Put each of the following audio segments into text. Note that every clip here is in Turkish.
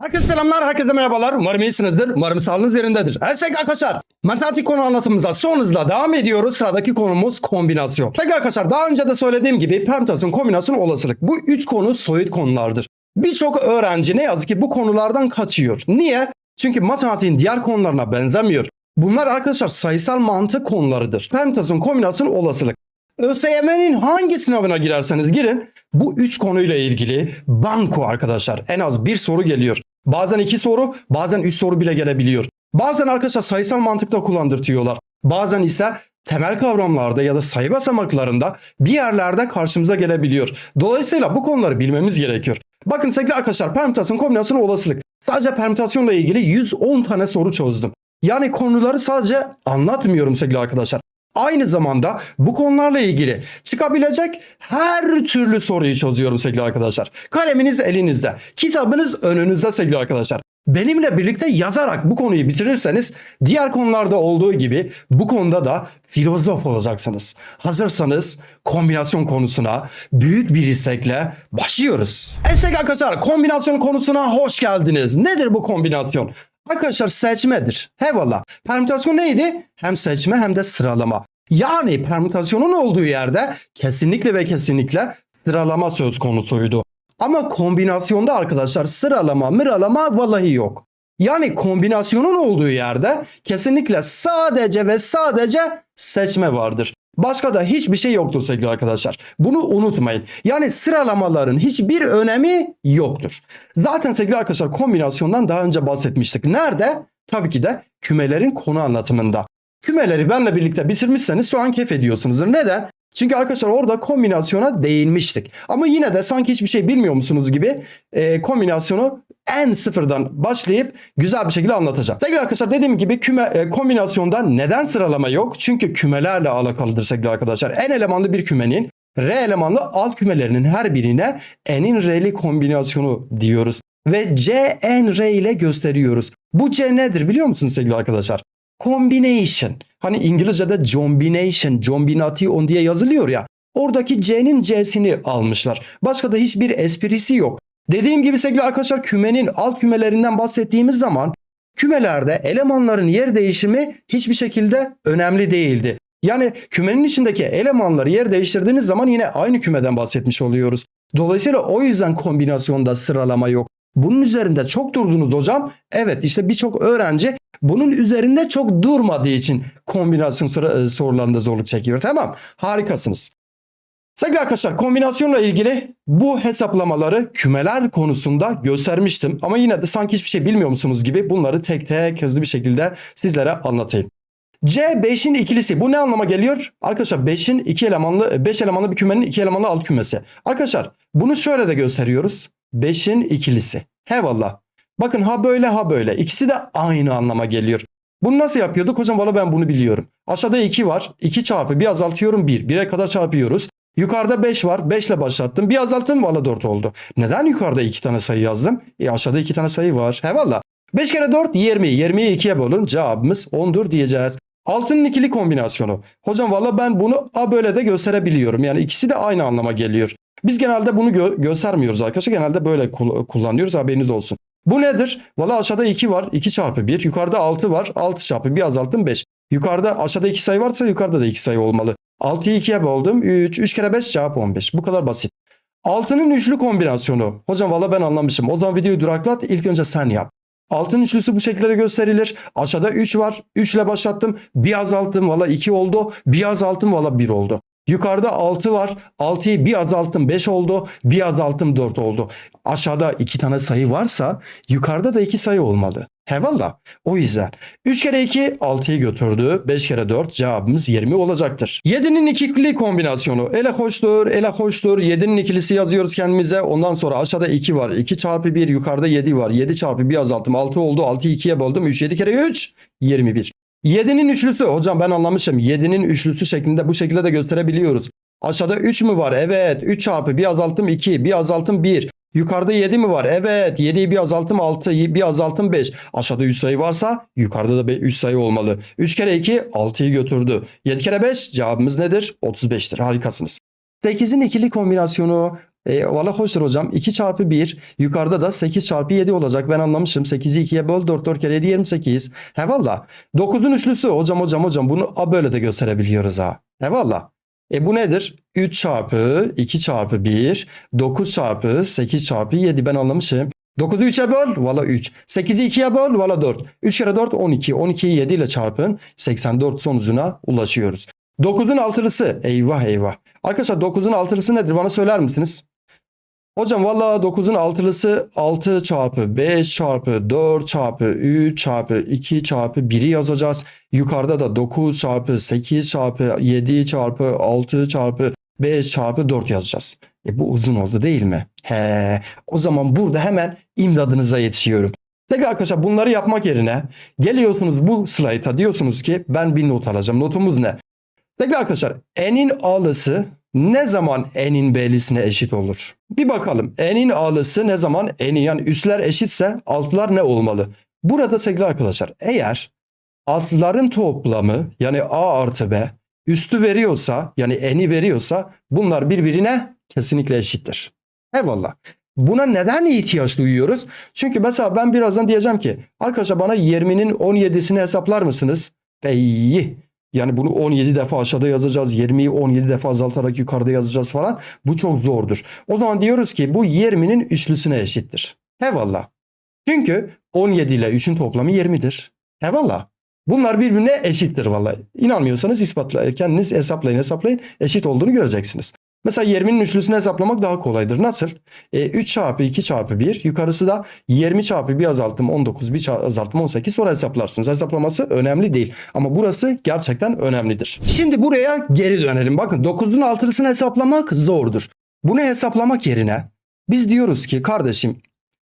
Herkese selamlar, herkese merhabalar. Umarım iyisinizdir. Umarım sağlığınız yerindedir. Elsek arkadaşlar, matematik konu anlatımımıza son hızla devam ediyoruz. Sıradaki konumuz kombinasyon. Peki arkadaşlar, daha önce de söylediğim gibi permütasyon, kombinasyon, olasılık. Bu üç konu soyut konulardır. Birçok öğrenci ne yazık ki bu konulardan kaçıyor. Niye? Çünkü matematiğin diğer konularına benzemiyor. Bunlar arkadaşlar sayısal mantık konularıdır. Permütasyon, kombinasyon, olasılık. ÖSYM'nin hangi sınavına girerseniz girin bu üç konuyla ilgili banko arkadaşlar en az bir soru geliyor. Bazen iki soru bazen üç soru bile gelebiliyor. Bazen arkadaşlar sayısal mantıkta kullandırtıyorlar. Bazen ise temel kavramlarda ya da sayı basamaklarında bir yerlerde karşımıza gelebiliyor. Dolayısıyla bu konuları bilmemiz gerekiyor. Bakın sevgili arkadaşlar permütasyon, kombinasyon, olasılık. Sadece permütasyonla ilgili 110 tane soru çözdüm. Yani konuları sadece anlatmıyorum sevgili arkadaşlar. Aynı zamanda bu konularla ilgili çıkabilecek her türlü soruyu çözüyorum sevgili arkadaşlar. Kaleminiz elinizde, kitabınız önünüzde sevgili arkadaşlar. Benimle birlikte yazarak bu konuyu bitirirseniz diğer konularda olduğu gibi bu konuda da filozof olacaksınız. Hazırsanız kombinasyon konusuna büyük bir istekle başlıyoruz. Esek arkadaşlar kombinasyon konusuna hoş geldiniz. Nedir bu kombinasyon? Arkadaşlar seçmedir. Eyvallah. Permütasyon neydi? Hem seçme hem de sıralama. Yani permütasyonun olduğu yerde kesinlikle ve kesinlikle sıralama söz konusuydu. Ama kombinasyonda arkadaşlar sıralama mıralama vallahi yok. Yani kombinasyonun olduğu yerde kesinlikle sadece ve sadece seçme vardır. Başka da hiçbir şey yoktur sevgili arkadaşlar. Bunu unutmayın. Yani sıralamaların hiçbir önemi yoktur. Zaten sevgili arkadaşlar kombinasyondan daha önce bahsetmiştik. Nerede? Tabii ki de kümelerin konu anlatımında. Kümeleri benle birlikte bitirmişseniz şu an keyif ediyorsunuzdur. Neden? Çünkü arkadaşlar orada kombinasyona değinmiştik. Ama yine de sanki hiçbir şey bilmiyor musunuz gibi e, kombinasyonu en sıfırdan başlayıp güzel bir şekilde anlatacağım. Sevgili arkadaşlar dediğim gibi küme e, kombinasyonda neden sıralama yok? Çünkü kümelerle alakalıdır sevgili arkadaşlar. En elemanlı bir kümenin R elemanlı alt kümelerinin her birine n'in r'li kombinasyonu diyoruz. Ve c n r ile gösteriyoruz. Bu c nedir biliyor musunuz sevgili arkadaşlar? Combination. Hani İngilizce'de combination, combination diye yazılıyor ya. Oradaki C'nin C'sini almışlar. Başka da hiçbir esprisi yok. Dediğim gibi sevgili arkadaşlar kümenin alt kümelerinden bahsettiğimiz zaman kümelerde elemanların yer değişimi hiçbir şekilde önemli değildi. Yani kümenin içindeki elemanları yer değiştirdiğiniz zaman yine aynı kümeden bahsetmiş oluyoruz. Dolayısıyla o yüzden kombinasyonda sıralama yok. Bunun üzerinde çok durdunuz hocam. Evet işte birçok öğrenci bunun üzerinde çok durmadığı için kombinasyon sıra, e, sorularında zorluk çekiyor. Tamam harikasınız. Sevgili arkadaşlar kombinasyonla ilgili bu hesaplamaları kümeler konusunda göstermiştim. Ama yine de sanki hiçbir şey bilmiyor musunuz gibi bunları tek tek hızlı bir şekilde sizlere anlatayım. C 5'in ikilisi. Bu ne anlama geliyor? Arkadaşlar 5'in 2 elemanlı 5 elemanlı bir kümenin 2 elemanlı alt kümesi. Arkadaşlar bunu şöyle de gösteriyoruz. 5'in ikilisi. Hevallah. Bakın ha böyle ha böyle. İkisi de aynı anlama geliyor. Bunu nasıl yapıyorduk? Hocam valla ben bunu biliyorum. Aşağıda 2 var. 2 çarpı bir azaltıyorum 1. 1'e kadar çarpıyoruz. Yukarıda 5 var. 5 ile başlattım. Bir azalttım valla 4 oldu. Neden yukarıda 2 tane sayı yazdım? E aşağıda 2 tane sayı var. He valla. 5 kere 4 20. 20'yi 2'ye bölün. Cevabımız 10'dur diyeceğiz. Altının ikili kombinasyonu. Hocam valla ben bunu A böyle de gösterebiliyorum. Yani ikisi de aynı anlama geliyor. Biz genelde bunu gö- göstermiyoruz arkadaşlar. Genelde böyle kul- kullanıyoruz haberiniz olsun. Bu nedir? Valla aşağıda 2 var. 2 çarpı 1. Yukarıda 6 var. 6 çarpı 1 azalttım 5. Yukarıda aşağıda 2 sayı varsa yukarıda da 2 sayı olmalı. 6'yı 2'ye böldüm. 3. 3 kere 5 cevap 15. Bu kadar basit. Altının üçlü kombinasyonu. Hocam valla ben anlamışım. O zaman videoyu duraklat. İlk önce sen yap. Altın üçlüsü bu şekilde de gösterilir. Aşağıda 3 var. 3 ile başlattım. Bir azalttım. Valla 2 oldu. Bir azalttım. Valla 1 oldu. Yukarıda 6 var. 6'yı bir azalttım 5 oldu. Bir azalttım 4 oldu. Aşağıda 2 tane sayı varsa yukarıda da 2 sayı olmalı. Hevallah. O yüzden 3 kere 2 6'yı götürdü. 5 kere 4 cevabımız 20 olacaktır. 7'nin ikili kombinasyonu. Ele hoştur, ele hoştur. 7'nin ikilisi yazıyoruz kendimize. Ondan sonra aşağıda 2 var. 2 çarpı 1 yukarıda 7 var. 7 çarpı 1 azalttım 6 oldu. 6'yı 2'ye böldüm. 3 7 kere 3 21. 7'nin üçlüsü hocam ben anlamışım. 7'nin üçlüsü şeklinde bu şekilde de gösterebiliyoruz. Aşağıda 3 mü var? Evet. 3 çarpı bir azalttım 2. Bir azalttım 1. Yukarıda 7 mi var? Evet. 7'yi bir azalttım 6. Bir azalttım 5. Aşağıda 3 sayı varsa yukarıda da 3 sayı olmalı. 3 kere 2 6'yı götürdü. 7 kere 5 cevabımız nedir? 35'tir. Harikasınız. 8'in ikili kombinasyonu E, valla hoştur hocam. 2 çarpı 1 yukarıda da 8 çarpı 7 olacak. Ben anlamışım. 8'i 2'ye böl 4 4 kere 7 28. He valla. 9'un üçlüsü hocam hocam hocam bunu a böyle de gösterebiliyoruz ha. He valla. E bu nedir? 3 çarpı 2 çarpı 1 9 çarpı 8 çarpı 7 ben anlamışım. 9'u 3'e böl valla 3. 8'i 2'ye böl valla 4. 3 kere 4 12. 12'yi 7 ile çarpın 84 sonucuna ulaşıyoruz. 9'un altılısı eyvah eyvah. Arkadaşlar 9'un altılısı nedir bana söyler misiniz? Hocam valla 9'un altılısı 6 çarpı 5 çarpı 4 çarpı 3 çarpı 2 çarpı 1'i yazacağız. Yukarıda da 9 çarpı 8 çarpı 7 çarpı 6 çarpı 5 çarpı 4 yazacağız. E bu uzun oldu değil mi? He. O zaman burada hemen imdadınıza yetişiyorum. Tekrar arkadaşlar bunları yapmak yerine geliyorsunuz bu slayta diyorsunuz ki ben bir not alacağım. Notumuz ne? Tekrar arkadaşlar n'in a'lısı ne zaman n'in b'lisine eşit olur? Bir bakalım. n'in a'lısı ne zaman n'i yani üstler eşitse altlar ne olmalı? Burada sevgili arkadaşlar eğer altların toplamı yani a artı b üstü veriyorsa yani n'i veriyorsa bunlar birbirine kesinlikle eşittir. Eyvallah. Buna neden ihtiyaç duyuyoruz? Çünkü mesela ben birazdan diyeceğim ki arkadaşlar bana 20'nin 17'sini hesaplar mısınız? İyi. Yani bunu 17 defa aşağıda yazacağız. 20'yi 17 defa azaltarak yukarıda yazacağız falan. Bu çok zordur. O zaman diyoruz ki bu 20'nin üçlüsüne eşittir. Eyvallah. Çünkü 17 ile 3'ün toplamı 20'dir. Eyvallah. Bunlar birbirine eşittir vallahi. İnanmıyorsanız ispatla, kendiniz hesaplayın hesaplayın. Eşit olduğunu göreceksiniz. Mesela 20'nin üçlüsünü hesaplamak daha kolaydır. Nasıl? E, 3 çarpı 2 çarpı 1. Yukarısı da 20 çarpı bir azalttım 19 bir ça- azalttım 18 sonra hesaplarsınız. Hesaplaması önemli değil. Ama burası gerçekten önemlidir. Şimdi buraya geri dönelim. Bakın 9'un altısını hesaplamak zordur. Bunu hesaplamak yerine biz diyoruz ki kardeşim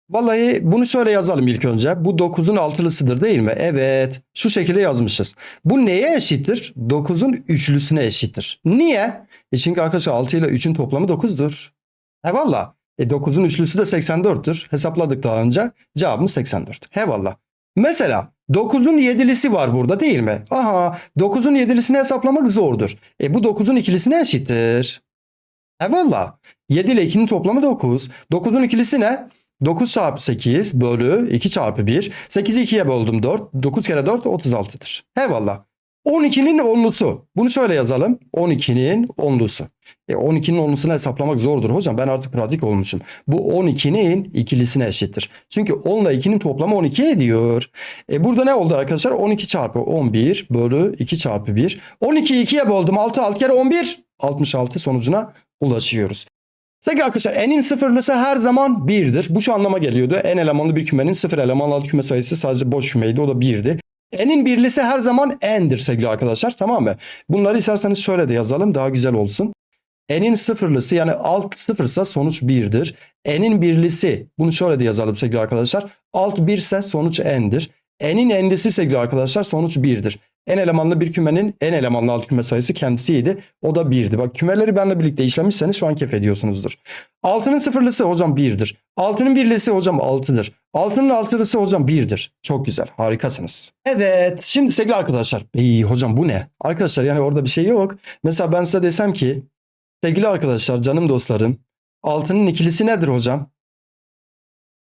Vallahi bunu şöyle yazalım ilk önce. Bu 9'un altılısıdır değil mi? Evet. Şu şekilde yazmışız. Bu neye eşittir? 9'un üçlüsüne eşittir. Niye? E çünkü arkadaşlar 6 ile 3'ün toplamı 9'dur. Eyvallah. E 9'un üçlüsü de 84'tür. Hesapladık daha önce. Cevabımız 84. Eyvallah. Mesela 9'un yedilisi var burada değil mi? Aha 9'un yedilisini hesaplamak zordur. E bu 9'un ikilisine eşittir. Eyvallah. 7 ile 2'nin toplamı 9. 9'un ikilisi ne? 9 çarpı 8 bölü 2 çarpı 1. 8'i 2'ye böldüm 4. 9 kere 4 36'dır. Eyvallah. 12'nin onlusu. Bunu şöyle yazalım. 12'nin onlusu. E 12'nin onlusunu hesaplamak zordur hocam. Ben artık pratik olmuşum. Bu 12'nin ikilisine eşittir. Çünkü 10 ile 2'nin toplamı 12 ediyor. E burada ne oldu arkadaşlar? 12 çarpı 11 bölü 2 çarpı 1. 12'yi 2'ye böldüm. 6 6 kere 11. 66 sonucuna ulaşıyoruz. Sevgili arkadaşlar n'in sıfırlısı her zaman 1'dir. Bu şu anlama geliyordu. n elemanlı bir kümenin sıfır elemanlı küme sayısı sadece boş kümeydi. O da 1'di. N'in birlisi her zaman n'dir sevgili arkadaşlar. Tamam mı? Bunları isterseniz şöyle de yazalım. Daha güzel olsun. N'in sıfırlısı yani alt sıfırsa sonuç 1'dir. N'in birlisi bunu şöyle de yazalım sevgili arkadaşlar. Alt 1 ise sonuç n'dir. N'in n'lisi sevgili arkadaşlar sonuç 1'dir. N elemanlı bir kümenin n elemanlı alt küme sayısı kendisiydi. O da 1'di. Bak kümeleri benimle birlikte işlemişseniz şu an kef ediyorsunuzdur. 6'nın sıfırlısı hocam 1'dir. 6'nın birlisi hocam 6'dır. 6'nın altılısı hocam 1'dir. Çok güzel. Harikasınız. Evet. Şimdi sevgili arkadaşlar. İyi hocam bu ne? Arkadaşlar yani orada bir şey yok. Mesela ben size desem ki sevgili arkadaşlar canım dostlarım 6'nın ikilisi nedir hocam?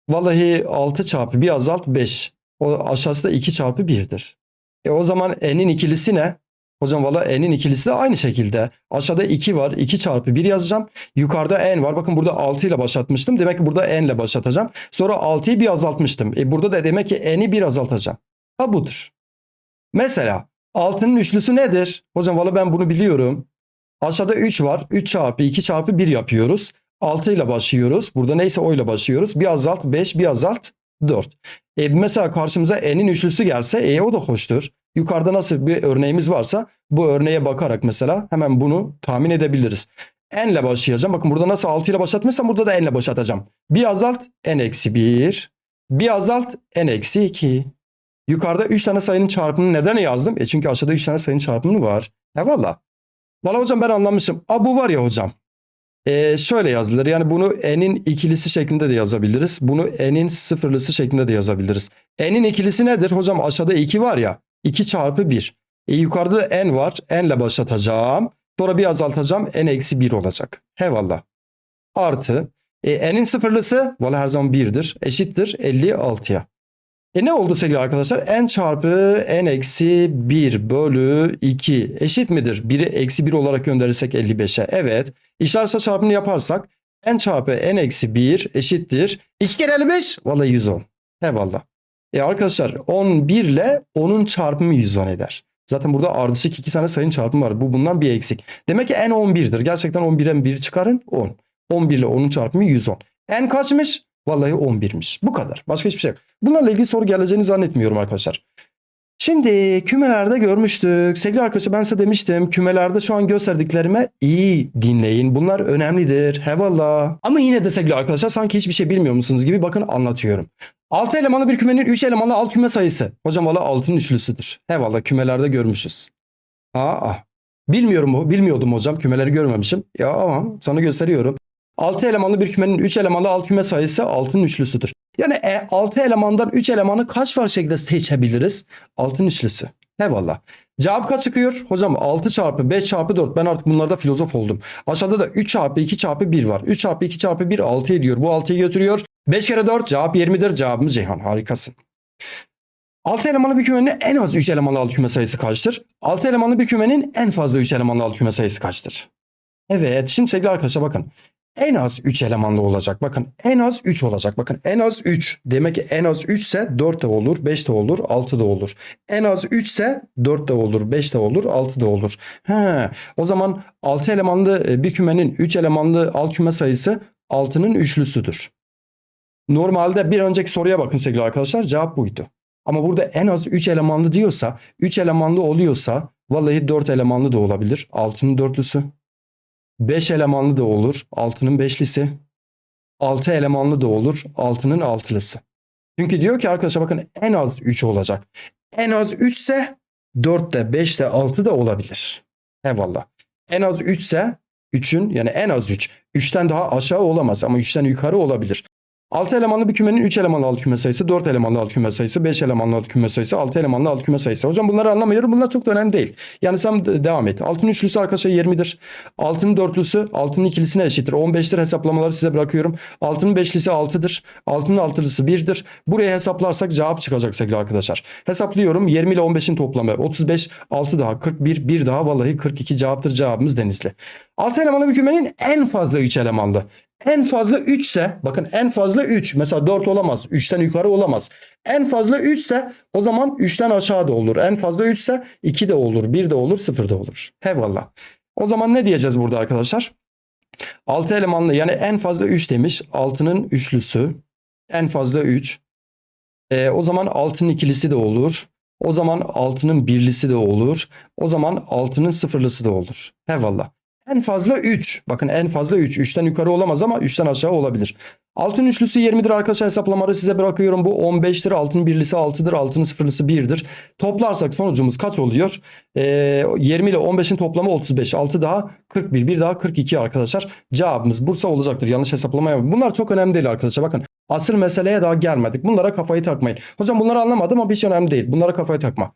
Vallahi 6 çarpı bir azalt 5. O aşağısı da 2 çarpı 1'dir. E o zaman n'in ikilisi ne? Hocam valla n'in ikilisi de aynı şekilde. Aşağıda 2 var. 2 çarpı 1 yazacağım. Yukarıda n var. Bakın burada 6 ile başlatmıştım. Demek ki burada n ile başlatacağım. Sonra 6'yı bir azaltmıştım. E burada da demek ki n'i bir azaltacağım. Ha budur. Mesela 6'nın üçlüsü nedir? Hocam valla ben bunu biliyorum. Aşağıda 3 var. 3 çarpı 2 çarpı 1 yapıyoruz. 6 ile başlıyoruz. Burada neyse o ile başlıyoruz. Bir azalt 5 bir azalt 4. E mesela karşımıza n'in üçlüsü gelse e o da hoştur. Yukarıda nasıl bir örneğimiz varsa bu örneğe bakarak mesela hemen bunu tahmin edebiliriz. N ile başlayacağım. Bakın burada nasıl 6 ile başlatmışsam burada da n ile başlatacağım. Bir azalt n eksi 1. Bir azalt n eksi 2. Yukarıda 3 tane sayının çarpımını neden yazdım? E çünkü aşağıda 3 tane sayının çarpımı var. Eyvallah. Valla hocam ben anlamışım. A bu var ya hocam. Ee, şöyle yazılır. Yani bunu n'in ikilisi şeklinde de yazabiliriz. Bunu n'in sıfırlısı şeklinde de yazabiliriz. N'in ikilisi nedir? Hocam aşağıda 2 var ya. 2 çarpı 1. E, yukarıda da n var. n ile başlatacağım. Sonra bir azaltacağım. n eksi 1 olacak. Eyvallah. artı e, n'in sıfırlısı valla her zaman 1'dir. Eşittir 56'ya. E ne oldu sevgili arkadaşlar? n çarpı n eksi 1 bölü 2 eşit midir? 1'i eksi 1 olarak gönderirsek 55'e. Evet. İşler çarpımını yaparsak n çarpı n eksi 1 eşittir. 2 kere 55 valla 110. Eyvallah. E arkadaşlar 11 ile 10'un çarpımı 110 eder. Zaten burada ardışık iki tane sayının çarpımı var. Bu bundan bir eksik. Demek ki n 11'dir. Gerçekten 11'den 1 çıkarın 10. 11 ile 10'un çarpımı 110. N kaçmış? Vallahi 11'miş. Bu kadar. Başka hiçbir şey yok. Bunlarla ilgili soru geleceğini zannetmiyorum arkadaşlar. Şimdi kümelerde görmüştük. Sevgili arkadaşlar ben size demiştim. Kümelerde şu an gösterdiklerime iyi dinleyin. Bunlar önemlidir. Hevallah. Ama yine de sevgili arkadaşlar sanki hiçbir şey bilmiyor musunuz gibi bakın anlatıyorum. 6 elemanlı bir kümenin 3 elemanlı alt küme sayısı. Hocam valla altının üçlüsüdür. Hevallah kümelerde görmüşüz. Aa, bilmiyorum bu. Bilmiyordum hocam. Kümeleri görmemişim. Ya ama sana gösteriyorum. 6 elemanlı bir kümenin 3 elemanlı alt küme sayısı altının üçlüsüdür. Yani e, 6 elemandan 3 elemanı kaç farklı şekilde seçebiliriz? Altın üçlüsü. Eyvallah. Cevap kaç çıkıyor? Hocam 6 çarpı 5 çarpı 4. Ben artık bunlarda filozof oldum. Aşağıda da 3 çarpı 2 çarpı 1 var. 3 çarpı 2 çarpı 1 6 ediyor. Bu 6'yı götürüyor. 5 kere 4 cevap 20'dir. Cevabımız Ceyhan. Harikasın. 6 elemanlı bir kümenin en az 3 elemanlı alt küme sayısı kaçtır? 6 elemanlı bir kümenin en fazla 3 elemanlı alt küme sayısı kaçtır? Evet şimdi sevgili arkadaşlar bakın. En az 3 elemanlı olacak. Bakın en az 3 olacak. Bakın en az 3. Demek ki en az 3 ise 4 de olur, 5 de olur, 6 da olur. En az 3 ise 4 de olur, 5 de olur, 6 da olur. He, o zaman 6 elemanlı e, bir kümenin 3 elemanlı alt küme sayısı 6'nın üçlüsüdür. Normalde bir önceki soruya bakın sevgili arkadaşlar cevap buydu. Ama burada en az 3 elemanlı diyorsa, 3 elemanlı oluyorsa vallahi 4 elemanlı da olabilir. 6'nın dörtlüsü. 5 elemanlı da olur. 6'nın beşlisi. 6 elemanlı da olur. 6'nın altılısı. Çünkü diyor ki arkadaşlar bakın en az 3 olacak. En az 3 ise 4 de 5 de 6 da olabilir. Eyvallah. En az 3 ise 3'ün yani en az 3. 3'ten daha aşağı olamaz ama 3'ten yukarı olabilir. 6 elemanlı bir kümenin 3 elemanlı alt küme sayısı, 4 elemanlı alt küme sayısı, 5 elemanlı alt küme sayısı, 6 elemanlı alt küme sayısı. Hocam bunları anlamıyorum. Bunlar çok da önemli değil. Yani sen de- devam et. Altının üçlüsü arkadaşlar 20'dir. Altının dörtlüsü altının ikilisine eşittir. 15'tir hesaplamaları size bırakıyorum. Altının beşlisi 6'dır. Altının altılısı 1'dir. Buraya hesaplarsak cevap çıkacak sevgili arkadaşlar. Hesaplıyorum. 20 ile 15'in toplamı 35, 6 daha 41, 1 daha vallahi 42 cevaptır. Cevabımız Denizli. 6 elemanlı bir kümenin en fazla 3 elemanlı. En fazla 3 ise bakın en fazla 3 mesela 4 olamaz 3'ten yukarı olamaz. En fazla 3 ise o zaman 3'ten aşağı da olur. En fazla 3 ise 2 de olur 1 de olur 0 da olur. Eyvallah. O zaman ne diyeceğiz burada arkadaşlar? 6 elemanlı yani en fazla 3 demiş. 6'nın üçlüsü en fazla 3. E, o zaman 6'nın ikilisi de olur. O zaman 6'nın birlisi de olur. O zaman 6'nın sıfırlısı da olur. Eyvallah. En fazla 3. Bakın en fazla 3. 3'ten yukarı olamaz ama 3'ten aşağı olabilir. Altın üçlüsü 20'dir arkadaşlar hesaplamaları size bırakıyorum. Bu 15'tir. Altın birlisi 6'dır. Altının sıfırlısı 1'dir. Toplarsak sonucumuz kaç oluyor? Ee, 20 ile 15'in toplamı 35. 6 daha 41. Bir daha 42 arkadaşlar. Cevabımız Bursa olacaktır. Yanlış hesaplama yapmayın. Bunlar çok önemli değil arkadaşlar. Bakın asıl meseleye daha gelmedik. Bunlara kafayı takmayın. Hocam bunları anlamadım ama şey önemli değil. Bunlara kafayı takma.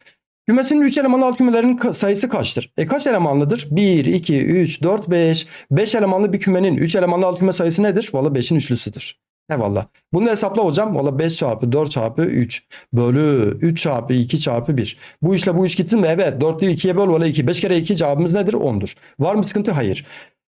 Kümesinin 3 elemanlı alt kümelerin ka- sayısı kaçtır? E kaç elemanlıdır? 1, 2, 3, 4, 5. 5 elemanlı bir kümenin 3 elemanlı alt küme sayısı nedir? Valla 5'in üçlüsüdür. Eyvallah. Bunu hesapla hocam. Valla 5 çarpı 4 çarpı 3 bölü 3 çarpı 2 çarpı 1. Bu işle bu iş gitsin mi? Evet. 4'lüyü 2'ye böl valla 2. 5 kere 2 cevabımız nedir? 10'dur. Var mı sıkıntı? Hayır.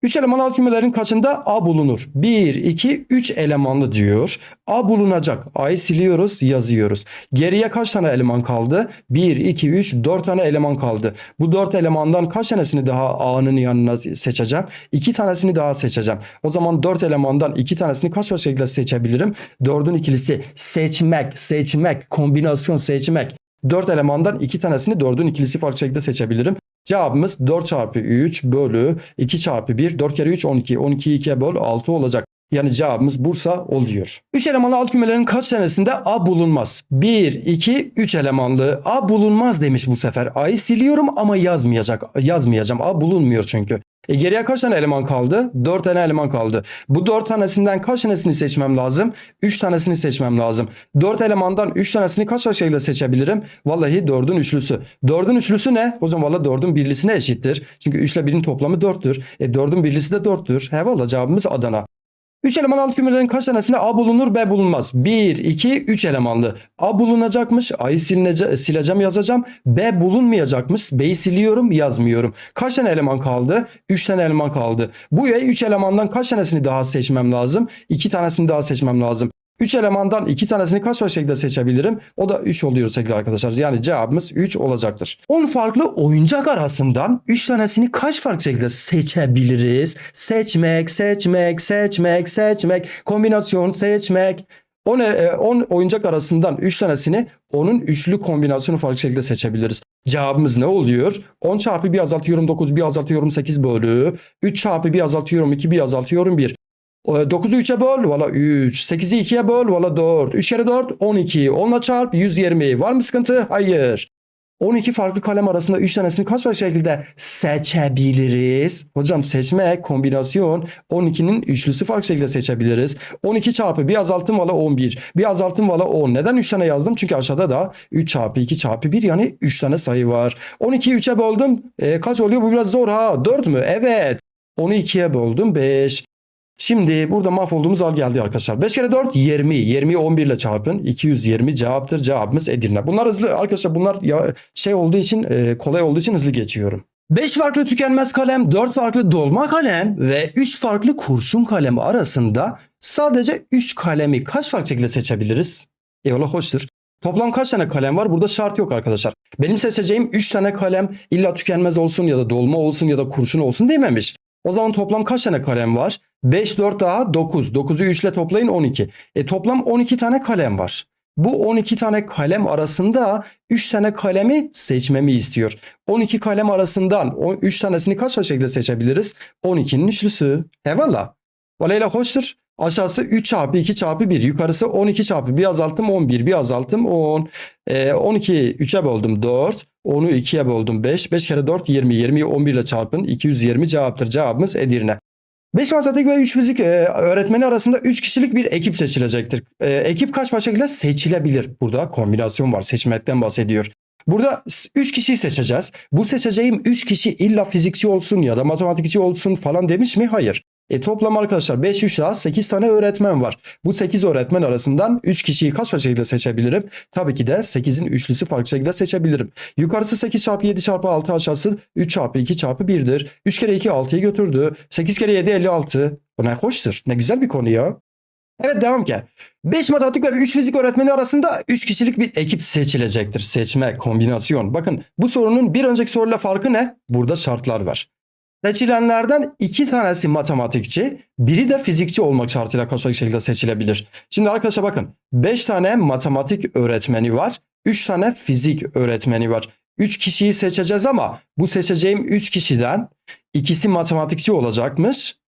3 elemanlı alt kümelerin kaçında A bulunur? 1, 2, 3 elemanlı diyor. A bulunacak. A'yı siliyoruz, yazıyoruz. Geriye kaç tane eleman kaldı? 1, 2, 3, 4 tane eleman kaldı. Bu 4 elemandan kaç tanesini daha A'nın yanına seçeceğim? 2 tanesini daha seçeceğim. O zaman 4 elemandan 2 tanesini kaç şekilde seçebilirim? 4'ün ikilisi seçmek, seçmek, kombinasyon seçmek. 4 elemandan 2 tanesini 4'ün ikilisi farklı şekilde seçebilirim. Cevabımız 4 çarpı 3 bölü 2 çarpı 1. 4 kere 3 12. 12'yi 2'ye böl 6 olacak. Yani cevabımız Bursa oluyor. 3 elemanlı alt kümelerin kaç tanesinde A bulunmaz? 1, 2, 3 elemanlı. A bulunmaz demiş bu sefer. A'yı siliyorum ama yazmayacak. Yazmayacağım. A bulunmuyor çünkü. E geriye kaç tane eleman kaldı? 4 tane eleman kaldı. Bu 4 tanesinden kaç tanesini seçmem lazım? 3 tanesini seçmem lazım. 4 elemandan 3 tanesini kaç şekilde seçebilirim? Vallahi 4'ün üçlüsü. 4'ün üçlüsü ne? O zaman valla 4'ün birlisine eşittir. Çünkü 3 ile 1'in toplamı 4'tür. E 4'ün birlisi de 4'tür. He valla cevabımız Adana. 3 eleman alt kümelerin kaç tanesinde A bulunur B bulunmaz? 1, 2, 3 elemanlı. A bulunacakmış. A'yı silinece- sileceğim yazacağım. B bulunmayacakmış. B'yi siliyorum yazmıyorum. Kaç tane eleman kaldı? 3 tane eleman kaldı. Bu 3 elemandan kaç tanesini daha seçmem lazım? 2 tanesini daha seçmem lazım. 3 elemandan 2 tanesini kaç şekilde seçebilirim? O da 3 oluyor sevgili arkadaşlar. Yani cevabımız 3 olacaktır. 10 farklı oyuncak arasından 3 tanesini kaç farklı şekilde seçebiliriz? Seçmek, seçmek, seçmek, seçmek, kombinasyon seçmek. 10, e, 10 oyuncak arasından 3 tanesini onun üçlü kombinasyonu farklı şekilde seçebiliriz. Cevabımız ne oluyor? 10 çarpı bir azaltıyorum 9, bir azaltıyorum 8 bölü. 3 çarpı bir azaltıyorum 2, bir azaltıyorum 1. 9'u 3'e böl valla 3. 8'i 2'ye böl valla 4. 3 kere 4 12. 10'la çarp 120. Var mı sıkıntı? Hayır. 12 farklı kalem arasında 3 tanesini kaç farklı şekilde seçebiliriz? Hocam seçme, kombinasyon 12'nin üçlüsü farklı şekilde seçebiliriz. 12 çarpı bir azalttım valla 11. Bir azalttım valla 10. Neden 3 tane yazdım? Çünkü aşağıda da 3 çarpı 2 çarpı 1 yani 3 tane sayı var. 12'yi 3'e böldüm. E, kaç oluyor? Bu biraz zor ha. 4 mü? Evet. Onu 2'ye böldüm 5. Şimdi burada mahvolduğumuz al geldi arkadaşlar. 5 kere 4 20. 20'yi 11 ile çarpın. 220 cevaptır. Cevabımız Edirne. Bunlar hızlı arkadaşlar bunlar ya şey olduğu için e, kolay olduğu için hızlı geçiyorum. 5 farklı tükenmez kalem, 4 farklı dolma kalem ve 3 farklı kurşun kalem arasında sadece 3 kalemi kaç farklı şekilde seçebiliriz? Eyvallah hoştur. Toplam kaç tane kalem var? Burada şart yok arkadaşlar. Benim seçeceğim 3 tane kalem illa tükenmez olsun ya da dolma olsun ya da kurşun olsun dememiş. O zaman toplam kaç tane kalem var? 5, 4 daha 9. 9'u 3 ile toplayın 12. E toplam 12 tane kalem var. Bu 12 tane kalem arasında 3 tane kalemi seçmemi istiyor. 12 kalem arasından 3 tanesini kaç şekilde seçebiliriz? 12'nin üçlüsü. Eyvallah. Valayla hoştur. Aşağısı 3 çarpı 2 çarpı 1. Yukarısı 12 çarpı bir azalttım 11. Bir azalttım 10. Ee, 12'yi 3'e böldüm 4. 10'u 2'ye böldüm 5. 5 kere 4 20. 20'yi 11 ile çarpın. 220 cevaptır. Cevabımız Edirne. 5 matematik ve 3 fizik e, öğretmeni arasında 3 kişilik bir ekip seçilecektir. E, ekip kaç şekilde seçilebilir? Burada kombinasyon var. Seçmekten bahsediyor. Burada 3 kişiyi seçeceğiz. Bu seçeceğim 3 kişi illa fizikçi olsun ya da matematikçi olsun falan demiş mi? Hayır. E toplam arkadaşlar 5 3 daha 8 tane öğretmen var. Bu 8 öğretmen arasından 3 kişiyi kaç farklı şekilde seçebilirim? Tabii ki de 8'in üçlüsü farklı şekilde seçebilirim. Yukarısı 8 çarpı 7 çarpı 6 aşağısı 3 çarpı 2 çarpı 1'dir. 3 kere 2 6'yı götürdü. 8 kere 7 56. Bu ne hoştur. Ne güzel bir konu ya. Evet devam ki. 5 matematik ve 3 fizik öğretmeni arasında 3 kişilik bir ekip seçilecektir. Seçme, kombinasyon. Bakın bu sorunun bir önceki soruyla farkı ne? Burada şartlar var. Seçilenlerden iki tanesi matematikçi, biri de fizikçi olmak şartıyla kaçak şekilde seçilebilir. Şimdi arkadaşlar bakın 5 tane matematik öğretmeni var, 3 tane fizik öğretmeni var. 3 kişiyi seçeceğiz ama bu seçeceğim 3 kişiden ikisi matematikçi olacakmış.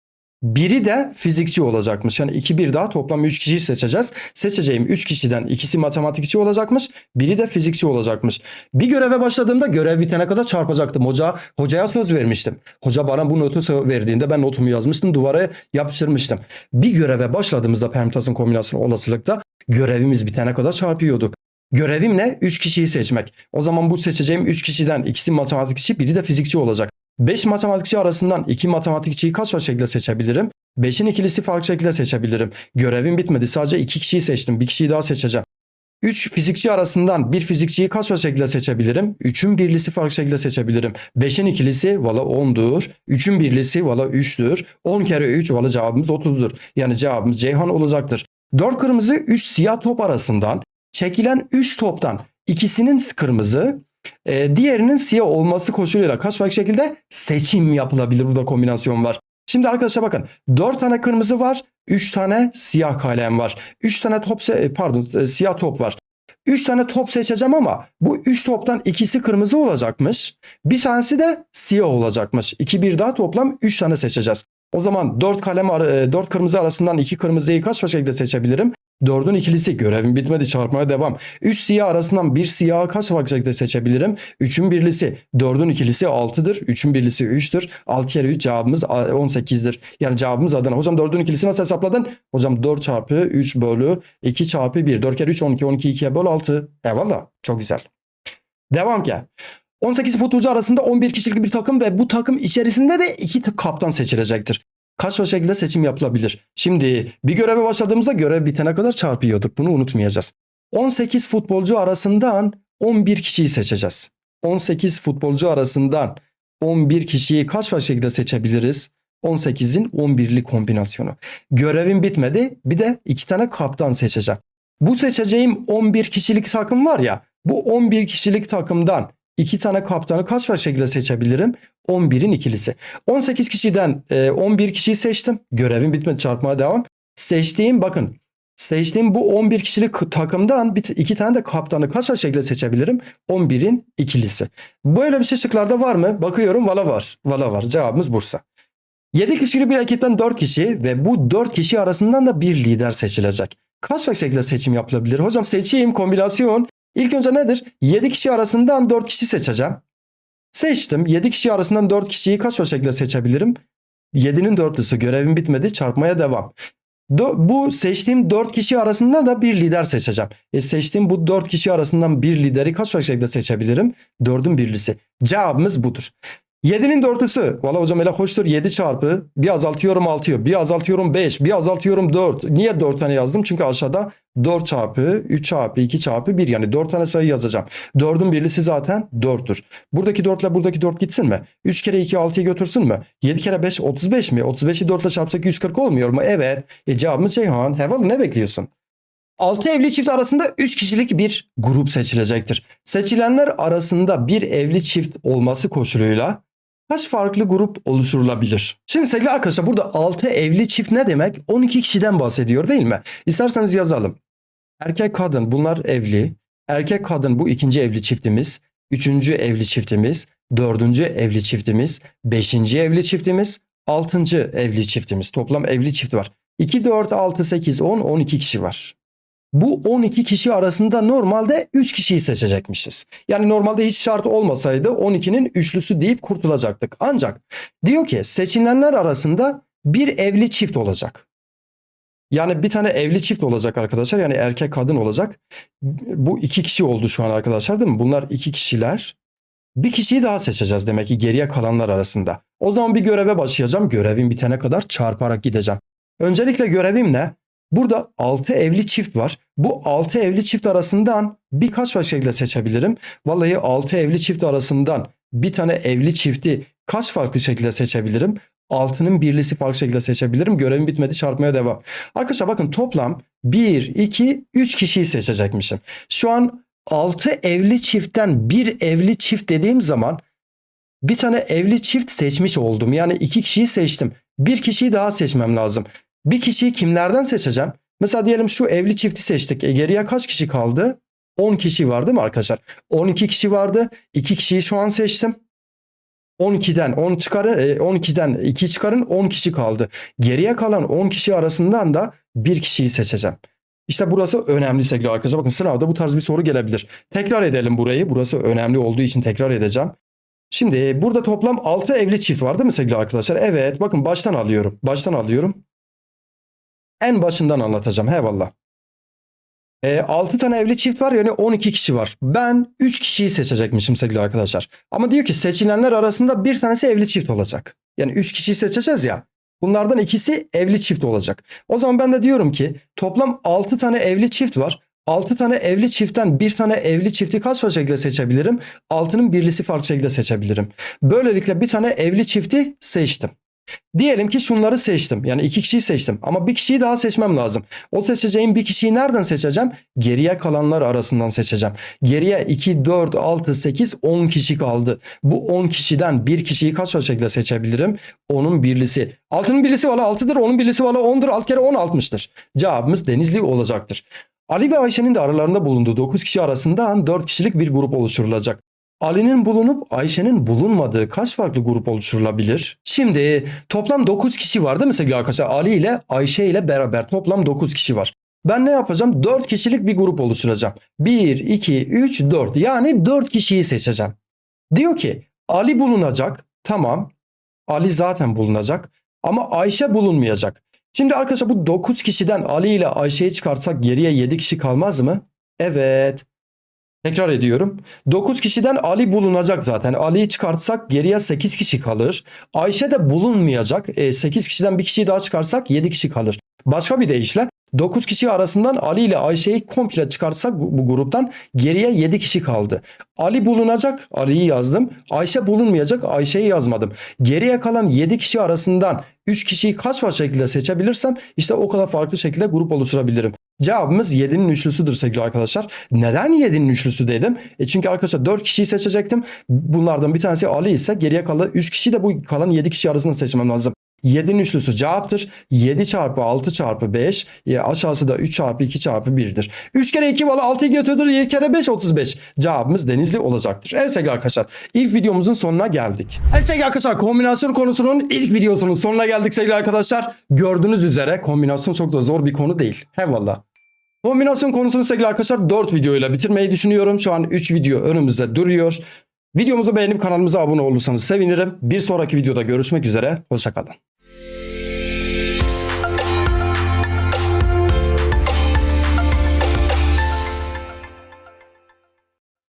Biri de fizikçi olacakmış. Yani 2 bir daha toplam 3 kişiyi seçeceğiz. Seçeceğim 3 kişiden ikisi matematikçi olacakmış. Biri de fizikçi olacakmış. Bir göreve başladığımda görev bitene kadar çarpacaktım. Hoca hocaya söz vermiştim. Hoca bana bu notu verdiğinde ben notumu yazmıştım. Duvara yapıştırmıştım. Bir göreve başladığımızda permütasyon kombinasyonu olasılıkta görevimiz bitene kadar çarpıyorduk. Görevim ne? 3 kişiyi seçmek. O zaman bu seçeceğim 3 kişiden ikisi matematikçi, biri de fizikçi olacak. 5 matematikçi arasından 2 matematikçiyi kaç farklı şekilde seçebilirim? 5'in ikilisi farklı şekilde seçebilirim. Görevim bitmedi. Sadece 2 kişiyi seçtim. Bir kişiyi daha seçeceğim. 3 fizikçi arasından bir fizikçiyi kaç farklı şekilde seçebilirim? 3'ün birlisi farklı şekilde seçebilirim. 5'in ikilisi valla 10'dur. 3'ün birlisi valla 3'tür. 10 kere 3 valla cevabımız 30'dur. Yani cevabımız Ceyhan olacaktır. 4 kırmızı 3 siyah top arasından çekilen 3 toptan ikisinin kırmızı, e, diğerinin siyah olması koşuluyla kaç farklı şekilde seçim yapılabilir. Burada kombinasyon var. Şimdi arkadaşlar bakın 4 tane kırmızı var, 3 tane siyah kalem var. 3 tane top pardon e, siyah top var. 3 tane top seçeceğim ama bu 3 toptan ikisi kırmızı olacakmış. Bir tanesi de siyah olacakmış. 2 bir daha toplam 3 tane seçeceğiz. O zaman 4 kalem 4 kırmızı arasından 2 kırmızıyı kaç şekilde seçebilirim? 4'ün ikilisi görevim bitmedi çarpmaya devam. 3 siyah arasından bir siyahı kaç farklı seçebilirim? 3'ün birlisi 4'ün ikilisi 6'dır. 3'ün birlisi 3'tür. 6 kere 3 cevabımız 18'dir. Yani cevabımız Adana. Hocam 4'ün ikilisi nasıl hesapladın? Hocam 4 çarpı 3 bölü 2 çarpı 1. 4 kere 3 12 12 2'ye böl 6. Eyvallah. Çok güzel. Devam ki. 18 futbolcu arasında 11 kişilik bir takım ve bu takım içerisinde de 2 kaptan seçilecektir. Kaç şekilde seçim yapılabilir? Şimdi bir göreve başladığımızda görev bitene kadar çarpıyorduk. Bunu unutmayacağız. 18 futbolcu arasından 11 kişiyi seçeceğiz. 18 futbolcu arasından 11 kişiyi kaç şekilde seçebiliriz? 18'in 11'li kombinasyonu. Görevim bitmedi. Bir de iki tane kaptan seçeceğim. Bu seçeceğim 11 kişilik takım var ya. Bu 11 kişilik takımdan iki tane kaptanı kaç şekilde seçebilirim? 11'in ikilisi. 18 kişiden e, 11 kişiyi seçtim. Görevim bitmedi çarpmaya devam. Seçtiğim bakın seçtiğim bu 11 kişilik takımdan bir, iki tane de kaptanı kaç şekilde seçebilirim? 11'in ikilisi. Böyle bir şey şıklarda var mı? Bakıyorum valla var. Valla var. Cevabımız Bursa. 7 kişilik bir ekipten 4 kişi ve bu 4 kişi arasından da bir lider seçilecek. Kaç şekilde seçim yapılabilir? Hocam seçeyim kombinasyon. İlk önce nedir? 7 kişi arasından 4 kişi seçeceğim. Seçtim. 7 kişi arasından 4 kişiyi kaç şekilde seçebilirim? 7'nin dörtlüsü görevim bitmedi çarpmaya devam. Bu seçtiğim 4 kişi arasında da bir lider seçeceğim. E seçtiğim bu 4 kişi arasından bir lideri kaç şekilde seçebilirim? 4'ün birlisi. Cevabımız budur. 7'nin dörtlüsü. Valla hocam hele hoştur 7 çarpı. Bir azaltıyorum 6'yı. Bir azaltıyorum 5. Bir azaltıyorum 4. Niye 4 tane yazdım? Çünkü aşağıda 4 çarpı 3 çarpı 2 çarpı 1 yani 4 tane sayı yazacağım. 4'ün birlisi zaten 4'tür. Buradaki 4 ile buradaki 4 gitsin mi? 3 kere 2 6'yı götürsün mü? 7 kere 5 35 mi? 35'i 4 ile çarpsak 140 olmuyor mu? Evet. E cevabımız Ceyhan. Heval ne bekliyorsun? 6 evli çift arasında 3 kişilik bir grup seçilecektir. Seçilenler arasında bir evli çift olması koşuluyla kaç farklı grup oluşturulabilir? Şimdi sevgili arkadaşlar burada 6 evli çift ne demek? 12 kişiden bahsediyor değil mi? İsterseniz yazalım. Erkek kadın bunlar evli. Erkek kadın bu ikinci evli çiftimiz. Üçüncü evli çiftimiz. Dördüncü evli çiftimiz. Beşinci evli çiftimiz. Altıncı evli çiftimiz. Toplam evli çift var. 2, 4, 6, 8, 10, 12 kişi var. Bu 12 kişi arasında normalde 3 kişiyi seçecekmişiz. Yani normalde hiç şart olmasaydı 12'nin üçlüsü deyip kurtulacaktık. Ancak diyor ki seçilenler arasında bir evli çift olacak. Yani bir tane evli çift olacak arkadaşlar. Yani erkek kadın olacak. Bu iki kişi oldu şu an arkadaşlar değil mi? Bunlar iki kişiler. Bir kişiyi daha seçeceğiz demek ki geriye kalanlar arasında. O zaman bir göreve başlayacağım. Görevim bitene kadar çarparak gideceğim. Öncelikle görevim ne? Burada 6 evli çift var. Bu 6 evli çift arasından birkaç var şekilde seçebilirim. Vallahi 6 evli çift arasından bir tane evli çifti kaç farklı şekilde seçebilirim? 6'nın birlisi farklı şekilde seçebilirim. Görevim bitmedi çarpmaya devam. Arkadaşlar bakın toplam 1, 2, 3 kişiyi seçecekmişim. Şu an 6 evli çiftten bir evli çift dediğim zaman bir tane evli çift seçmiş oldum. Yani iki kişiyi seçtim. Bir kişiyi daha seçmem lazım. Bir kişiyi kimlerden seçeceğim? Mesela diyelim şu evli çifti seçtik. E geriye kaç kişi kaldı? 10 kişi var değil mi arkadaşlar? 12 kişi vardı. 2 kişiyi şu an seçtim. 12'den 10 çıkarın, e, 12'den 2 çıkarın 10 kişi kaldı. Geriye kalan 10 kişi arasından da bir kişiyi seçeceğim. İşte burası önemli sevgili arkadaşlar. Bakın sınavda bu tarz bir soru gelebilir. Tekrar edelim burayı. Burası önemli olduğu için tekrar edeceğim. Şimdi burada toplam 6 evli çift var değil mi sevgili arkadaşlar? Evet bakın baştan alıyorum. Baştan alıyorum. En başından anlatacağım. Eyvallah. E, 6 tane evli çift var yani 12 kişi var. Ben 3 kişiyi seçecekmişim sevgili arkadaşlar. Ama diyor ki seçilenler arasında bir tanesi evli çift olacak. Yani 3 kişiyi seçeceğiz ya. Bunlardan ikisi evli çift olacak. O zaman ben de diyorum ki toplam 6 tane evli çift var. 6 tane evli çiftten bir tane evli çifti kaç farklı şekilde seçebilirim? 6'nın birlisi farklı şekilde seçebilirim. Böylelikle bir tane evli çifti seçtim. Diyelim ki şunları seçtim. Yani iki kişiyi seçtim. Ama bir kişiyi daha seçmem lazım. O seçeceğim bir kişiyi nereden seçeceğim? Geriye kalanlar arasından seçeceğim. Geriye 2, 4, 6, 8, 10 kişi kaldı. Bu 10 kişiden bir kişiyi kaç şekilde seçebilirim? Onun birlisi. Altının birlisi valla 6'dır. Onun birlisi valla 10'dur. Alt kere 10 60'tır. Cevabımız Denizli olacaktır. Ali ve Ayşe'nin de aralarında bulunduğu 9 kişi arasından 4 kişilik bir grup oluşturulacak. Ali'nin bulunup Ayşe'nin bulunmadığı kaç farklı grup oluşturulabilir? Şimdi toplam 9 kişi var değil mi sevgili arkadaşlar? Ali ile Ayşe ile beraber toplam 9 kişi var. Ben ne yapacağım? 4 kişilik bir grup oluşturacağım. 1, 2, 3, 4. Yani 4 kişiyi seçeceğim. Diyor ki Ali bulunacak. Tamam. Ali zaten bulunacak. Ama Ayşe bulunmayacak. Şimdi arkadaşlar bu 9 kişiden Ali ile Ayşe'yi çıkartsak geriye 7 kişi kalmaz mı? Evet. Tekrar ediyorum. 9 kişiden Ali bulunacak zaten. Ali'yi çıkartsak geriye 8 kişi kalır. Ayşe de bulunmayacak. 8 kişiden bir kişiyi daha çıkarsak 7 kişi kalır. Başka bir deyişle 9 kişi arasından Ali ile Ayşe'yi komple çıkartsak bu gruptan geriye 7 kişi kaldı. Ali bulunacak. Ali'yi yazdım. Ayşe bulunmayacak. Ayşe'yi yazmadım. Geriye kalan 7 kişi arasından 3 kişiyi kaç var şekilde seçebilirsem işte o kadar farklı şekilde grup oluşturabilirim. Cevabımız 7'nin üçlüsüdür sevgili arkadaşlar. Neden 7'nin üçlüsü dedim? E çünkü arkadaşlar 4 kişiyi seçecektim. Bunlardan bir tanesi Ali ise geriye kalan 3 kişi de bu kalan 7 kişi arasında seçmem lazım. 7'nin üçlüsü cevaptır. 7 çarpı 6 çarpı 5. E, aşağısı da 3 çarpı 2 çarpı 1'dir. 3 kere 2 valla 6'yı götürdür. 7 kere 5 35. Cevabımız Denizli olacaktır. Evet sevgili arkadaşlar. ilk videomuzun sonuna geldik. Evet sevgili arkadaşlar kombinasyon konusunun ilk videosunun sonuna geldik sevgili arkadaşlar. Gördüğünüz üzere kombinasyon çok da zor bir konu değil. Eyvallah. Kombinasyon konusunu sevgili arkadaşlar 4 videoyla bitirmeyi düşünüyorum. Şu an 3 video önümüzde duruyor. Videomuzu beğenip kanalımıza abone olursanız sevinirim. Bir sonraki videoda görüşmek üzere. Hoşçakalın.